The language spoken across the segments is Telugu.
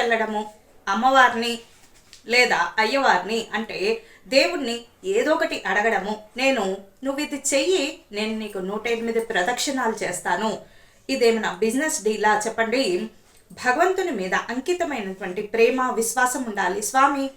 వెళ్ళడము అమ్మవారిని లేదా అయ్యవారిని అంటే దేవుణ్ణి ఏదో ఒకటి అడగడము. నేను నువ్వు ఇది చెయ్యి నేను నీకు నూట ఎనిమిది ప్రదక్షిణాలు చేస్తాను. ఇదేమైనా బిజినెస్ డీలా? చెప్పండి. భగవంతుని మీద అంకితమైనటువంటి ప్రేమ విశ్వాసం ఉండాలి. స్వామి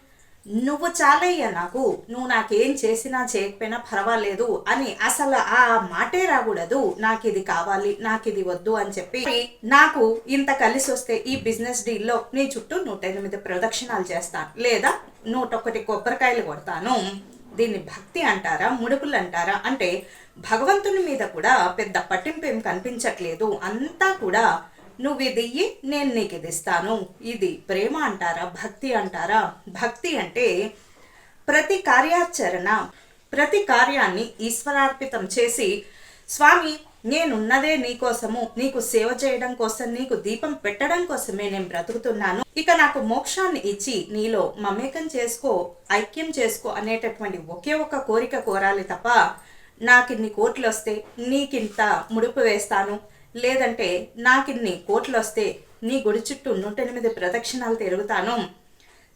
నువ్వు చాలయ్యా నాకు. నువ్వు నాకేం చేసినా చేయకపోయినా పర్వాలేదు అని అసలు ఆ మాటే రాకూడదు. నాకు ఇది కావాలి నాకు ఇది వద్దు అని చెప్పి నాకు ఇంత కలిసి వస్తే ఈ బిజినెస్ డీల్లో నీ చుట్టూ నూట ఎనిమిది ప్రదక్షిణాలు చేస్తాను లేదా నూట ఒకటి కొబ్బరికాయలు కొడతాను. దీన్ని భక్తి అంటారా ముడుపులు అంటారా? అంటే భగవంతుని మీద కూడా పెద్ద పట్టింపు ఏం కనిపించట్లేదు. అంతా కూడా నువ్వు ఇది ఇయ్యి నేను నీకు ఇది ఇస్తాను. ఇది ప్రేమ అంటారా భక్తి అంటారా? భక్తి అంటే ప్రతి కార్యాచరణ ప్రతి కార్యాన్ని ఈశ్వరార్పితం చేసి స్వామి నేనున్నదే నీకోసము నీకు సేవ చేయడం కోసం నీకు దీపం పెట్టడం కోసమే నేను బ్రతుకుతున్నాను. ఇక నాకు మోక్షాన్ని ఇచ్చి నీలో మమేకం చేసుకో ఐక్యం చేసుకో అనేటటువంటి ఒకే ఒక కోరిక కోరాలి తప్ప నాకిన్ని కోట్లు వస్తే నీకింత ముడుపు వేస్తాను. లేదంటే నాకిన్ని కోట్లు వస్తే నీ గుడి చుట్టూ నూట ఎనిమిది ప్రదక్షిణాలు తిరుగుతాను.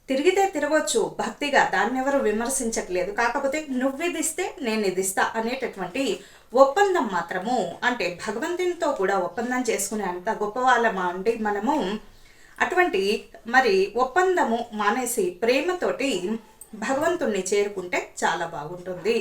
తిరిగితే తిరగవచ్చు భక్తిగా దాన్ని ఎవరు విమర్శించట్లేదు. కాకపోతే నువ్వు ఇస్తే నేను ఇదిస్తా అనేటటువంటి ఒప్పందం మాత్రము అంటే భగవంతునితో కూడా ఒప్పందం చేసుకునే అంత గొప్ప వాళ్ళమా అండి మనము? అటువంటి మరి ఒప్పందము మానేసి ప్రేమతోటి భగవంతుణ్ణి చేరుకుంటే చాలా బాగుంటుంది.